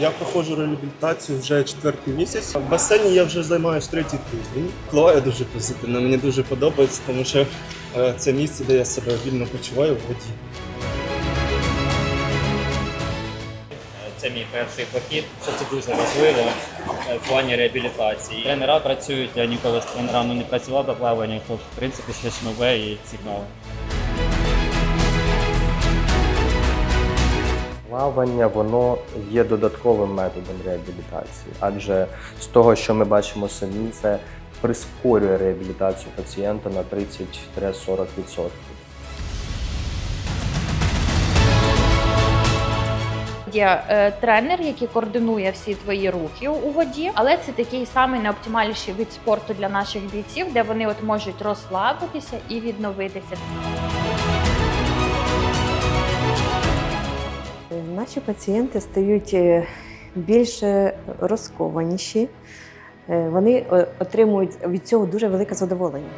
Я проходжу реабілітацію вже четвертий місяць. В басейні я вже займаюся третій тиждень. Клоя дуже позитивна, мені дуже подобається, тому що е, це місце, де я себе вільно почуваю в воді. Це мій перший похід, що це дуже важливо е, в плані реабілітації. Тренера працюють, я ніколи з тренерами не працював до плавання, то в принципі щось нове і цікаве. Плавання воно є додатковим методом реабілітації, адже з того, що ми бачимо самі, це прискорює реабілітацію пацієнта на 30-40%. Є е, тренер, який координує всі твої рухи у воді, але це такий самий найоптимальніший вид спорту для наших бійців, де вони от можуть розслабитися і відновитися. Наші пацієнти стають більше е, розкованіші. Е, Вони е, отримують від цього дуже велике задоволення.